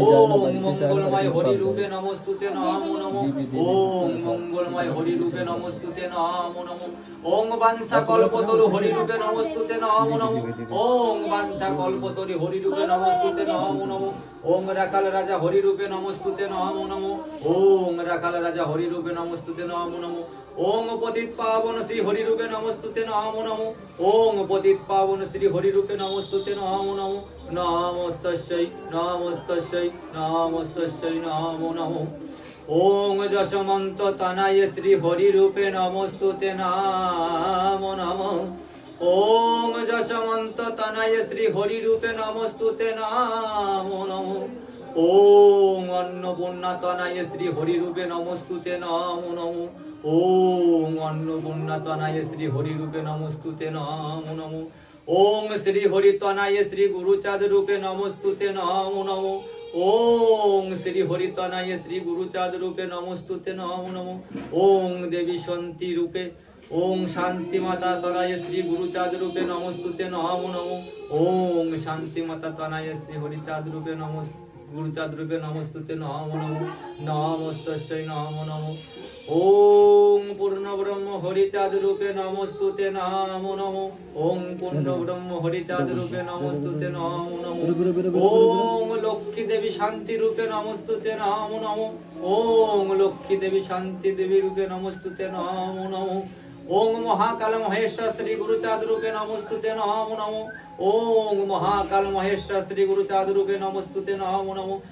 ওম মঙ্গলময় হরি রূপে নমস্তুতে নমো নমো। ওম মঙ্গলময় নমস্তুতে নমো নমো। ওম বাঞ্ছা কল্পতরু হরি রূপে নমস্তুতে নমো নমো। ওম বাঞ্ছা কল্পতরি হরি রাজা হরি রূপে নমস্তুতে নমো নমো। ওম রাখাল রাজা হরি রূপে নমস্তুতে নমো নমো। ওম পতিত পাবন শ্রী হরি রূপে নমস্তুতে নমো নমো। ওম পতিত পাবন শ্রী হরি রূপে নমস্তুতে নমো নমো। নমস্তস্যৈ নমস্তস্যৈ নমস্তস্যৈ নমো নমো ওম যশমন্ত তনয় শ্রী হরি রূপে নমস্তুতে নাম নম ওম যশমন্ত তনয় শ্রী হরি রূপে নমস্তুতে নাম নম ওম অন্নপূর্ণা তনয় শ্রী হরি রূপে নমস্তুতে নাম নম ওম অন্নপূর্ণা তনয় শ্রী হরি রূপে নমস্তুতে নাম নম ওম শ্রী হরি তনয় শ্রী গুরুচাঁদ রূপে নমস্তুতে নমো নমো ওম শ্রী হরিতনায় শ্রী গুরুচাঁদ রূপে নমস্তুতে নম নমো ওং দেবী শান্তি রূপে ওং শান্তি মাতা তনায় শ্রী গুরুচাঁদ রূপে নমস্তুতে নম নমো ওং শান্তি মাতা তনায় শ্রী হরিচাঁদ রূপে নমস গুরুচাঁদ রূপে নমস্তুতে নম নম নমস্তস্যৈ নম নম ওম পূর্ণ ব্রহ্ম হরিচাঁদ রূপে নমস্তুতে নম নম ওম পূর্ণ ব্রহ্ম হরিচাঁদ রূপে নমস্তুতে নম নম ওম লক্ষ্মী দেবী শান্তি রূপে নমস্তুতে নম নম ওম লক্ষ্মী দেবী শান্তি দেবী রূপে নমস্তুতে নম নম ওম মহাকাল মহেশ্বর শ্রী গুরুচাঁদ রূপে নমস্তুতে নম নম। ওং মহাকাল মহেশ্বর শ্রী গুরুচাঁদ রূপে নমস্তুতে নম নম।